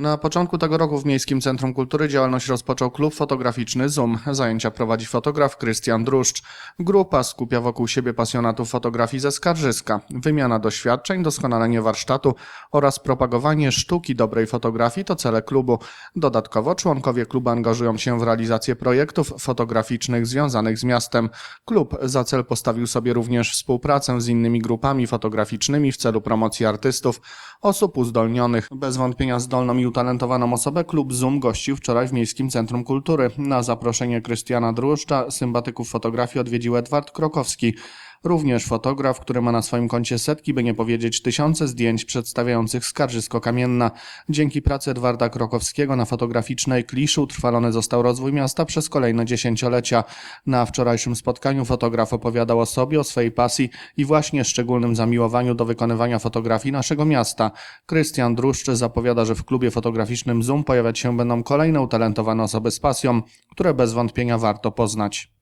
Na początku tego roku w Miejskim Centrum Kultury działalność rozpoczął klub fotograficzny Zoom. Zajęcia prowadzi fotograf Krystian Druszcz. Grupa skupia wokół siebie pasjonatów fotografii ze Skarżyska. Wymiana doświadczeń, doskonalenie warsztatu oraz propagowanie sztuki dobrej fotografii to cele klubu. Dodatkowo członkowie klubu angażują się w realizację projektów fotograficznych związanych z miastem. Klub za cel postawił sobie również współpracę z innymi grupami fotograficznymi w celu promocji artystów, osób uzdolnionych. Bez wątpienia zdolną i utalentowaną osobę klub Zoom gościł wczoraj w Miejskim Centrum Kultury. Na zaproszenie Krystiana Druszcza sympatyków fotografii odwiedził Edward Krokowski. Również fotograf, który ma na swoim koncie setki, by nie powiedzieć tysiące zdjęć przedstawiających Skarżysko Kamienna. Dzięki pracy Edwarda Krokowskiego na fotograficznej kliszu utrwalony został rozwój miasta przez kolejne dziesięciolecia. Na wczorajszym spotkaniu fotograf opowiadał o sobie, o swojej pasji i właśnie szczególnym zamiłowaniu do wykonywania fotografii naszego miasta. Krystian Druszczy zapowiada, że w klubie fotograficznym Zoom pojawiać się będą kolejne utalentowane osoby z pasją, które bez wątpienia warto poznać.